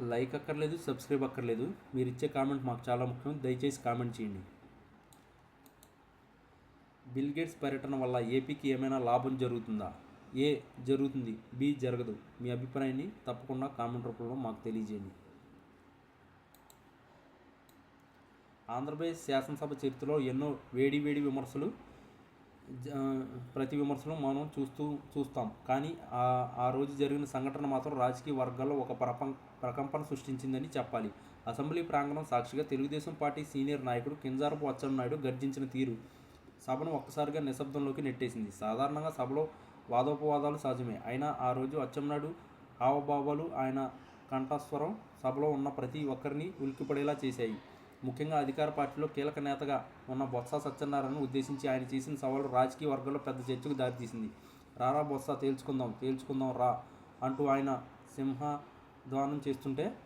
Like అక్కర్లేదు subscribe అక్కర్లేదు. మీరు ఇచ్చే కామెంట్ మాకు చాలా ముఖ్యం. దయచేసి కామెంట్ చేయండి. బిల్ గేట్స్ పర్యటన వల్ల ఏపీకి ఏమైనా లాభం జరుగుతుందా? ఏ జరుగుతుంది? బి జరగదు. మీ అభిప్రాయాన్ని తప్పకుండా కామెంట్ రూపంలో మాకు తెలియజేయండి. ఆంధ్రప్రదేశ్ శాసనసభ చరిత్రలో ఎన్నో వేడి వేడి విమర్శలు జ- ప్రతి విమర్శలు మనం చూస్తూ చూస్తాం. కానీ ఆ ఆ రోజు జరిగిన సంఘటన మాత్రం రాజకీయ వర్గాల్లో ఒక ప్రపం ప్రకంపన సృష్టించిందని చెప్పాలి. అసెంబ్లీ ప్రాంగణం సాక్షిగా తెలుగుదేశం పార్టీ సీనియర్ నాయకుడు కింజారపు అచ్చెన్నాయుడు గర్జించిన తీరు సభను ఒక్కసారిగా నిశ్శబ్దంలోకి నెట్టేసింది. సాధారణంగా సభలో వాదోపవాదాలు సహజమే. అయినా ఆ రోజు అచ్చెన్నాయుడు హావభావాలు ఆయన కంఠస్వరం సభలో ఉన్న ప్రతి ఒక్కరిని ఉలిక్కిపడేలా చేశాయి. ముఖ్యంగా అధికార పార్టీలో కీలక నేతగా ఉన్న బొత్స సత్యనారాయణను ఉద్దేశించి ఆయన చేసిన సవాలు రాజకీయ వర్గంలో పెద్ద చర్చకు దారితీసింది. రారా బొత్స తేల్చుకుందాం తేల్చుకుందాం రా అంటూ ఆయన సింహధ్వానం చేస్తుంటే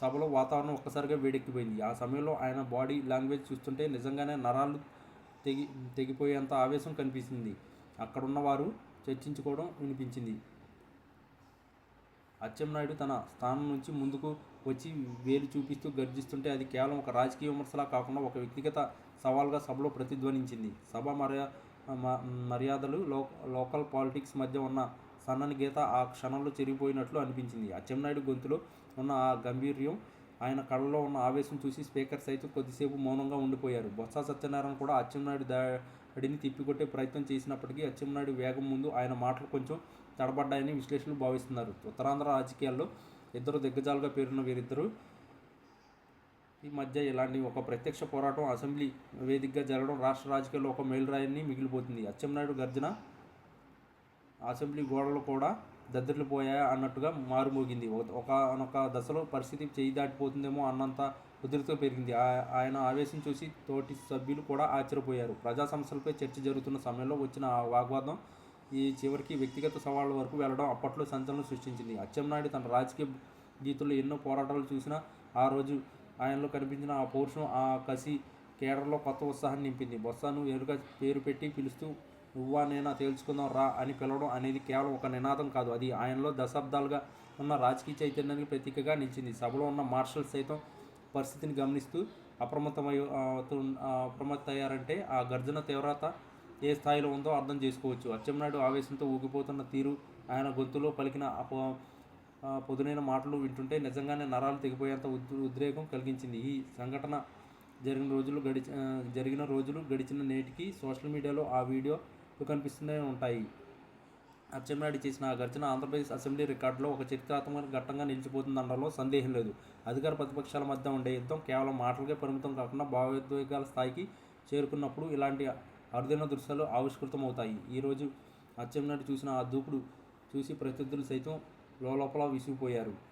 సభలో వాతావరణం ఒక్కసారిగా వేడెక్కిపోయింది. ఆ సమయంలో ఆయన బాడీ లాంగ్వేజ్ చూస్తుంటే నిజంగానే నరాలు తెగి తెగిపోయేంత ఆవేశం కనిపిస్తుంది. అక్కడున్న వారు చర్చించుకోవడం వినిపించింది. అచ్చెన్నాయుడు తన స్థానం నుంచి ముందుకు వచ్చి వేలు చూపిస్తూ గర్జిస్తుంటే అది కేవలం ఒక రాజకీయ విమర్శలా కాకుండా ఒక వ్యక్తిగత సవాల్గా సభలో ప్రతిధ్వనించింది. సభ మర్యా మ- మర్యాదలు లో లోకల్ పాలిటిక్స్ మధ్య ఉన్న సన్నని గీత ఆ క్షణంలో చెరిగిపోయినట్లు అనిపించింది. అచ్చెన్నాయుడు గొంతులో ఉన్న ఆ గంభీర్యం ఆయన కళ్ళలో ఉన్న ఆవేశం చూసి స్పీకర్ సైతం కొద్దిసేపు మౌనంగా ఉండిపోయారు. బొత్స సత్యనారాయణ కూడా అచ్చెన్నాయుడు దాడిని తిప్పికొట్టే ప్రయత్నం చేసినప్పటికీ అచ్చెన్నాయుడు వేగం ముందు ఆయన మాటలు కొంచెం తడబడ్డాయని విశ్లేషకులు భావిస్తున్నారు. ఉత్తరాంధ్ర రాజకీయాల్లో ఇద్దరు దిగ్గజాలుగా పేరున్న వీరిద్దరూ ఈ మధ్య ఇలాంటి ఒక ప్రత్యక్ష పోరాటం అసెంబ్లీ వేదికగా జరగడం రాష్ట్ర రాజకీయాల్లో ఒక మేలురాయని మిగిలిపోతుంది. అచ్చెన్నాయుడు గర్జన అసెంబ్లీ గోడలు కూడా దద్దరిల్లిపోయాయా అన్నట్టుగా మారుమోగింది ఒక- ఒకనొక దశలో పరిస్థితి చేయి దాటిపోతుందేమో అన్నంత ఉధృతితో పెరిగింది. ఆ- ఆయన ఆవేశం చూసి తోటి సభ్యులు కూడా ఆశ్చర్యపోయారు. ప్రజా సమస్యలపై చర్చ జరుగుతున్న సమయంలో వచ్చిన ఆ వాగ్వాదం ఈ చివరికి వ్యక్తిగత సవాళ్ళ వరకు వెళ్ళడం అప్పట్లో సంచలనం సృష్టించింది. అచ్చెన్నాయుడు తన రాజకీయ గీతుల్లో ఎన్నో పోరాటాలు చూసినా ఆ రోజు ఆయనలో కనిపించిన ఆ పౌరుషం ఆ కసి కేడర్లో కొత్త ఉత్సాహాన్ని నింపింది. బొత్సాను ఎరుక పేరు పెట్టి పిలుస్తూ నువ్వా నేనా తేల్చుకుందాం రా అని పిలవడం అనేది కేవలం ఒక నినాదం కాదు. అది ఆయనలో దశాబ్దాలుగా ఉన్న రాజకీయ చైతన్యానికి ప్రతీకగా నిలిచింది. సభలో ఉన్న మార్షల్ సైతం పరిస్థితిని గమనిస్తూ అప్రమత్తమై ఆ, తు- ఆ, అప్రమత్తయ్యారంటే ఆ గర్జన తీవ్రత ఏ స్థాయిలో ఉందో అర్థం చేసుకోవచ్చు. అచ్చెన్నాయుడు ఆవేశంతో ఊగిపోతున్న తీరు ఆయన గొంతులో పలికిన అప పొదునైన మాటలు వింటుంటే నిజంగానే నరాలు తెగిపోయేంత ఉద్రేకం కలిగించింది. ఈ సంఘటన జరిగిన రోజులు గడిచి జరిగిన రోజులు గడిచిన నేటికి సోషల్ మీడియాలో ఆ వీడియో కనిపిస్తూనే ఉంటాయి. అచ్చెన్నాయుడు చేసిన ఆ గర్జన ఆంధ్రప్రదేశ్ అసెంబ్లీ రికార్డులో ఒక చరిత్రాత్మక ఘట్టంగా నిలిచిపోతుందనడంలో సందేహం లేదు. అధికార ప్రతిపక్షాల మధ్య ఉండే యుద్ధం కేవలం మాటలకే పరిమితం కాకుండా భావోద్వేగాల స్థాయికి చేరుకున్నప్పుడు ఇలాంటి అరుదైన దృశ్యాలు ఆవిష్కృతమవుతాయి. ఈరోజు అచ్చెన్నాయుడు చూసిన ఆ దూకుడు చూసి ప్రత్యర్థులు సైతం లోపల విసిగిపోయారు.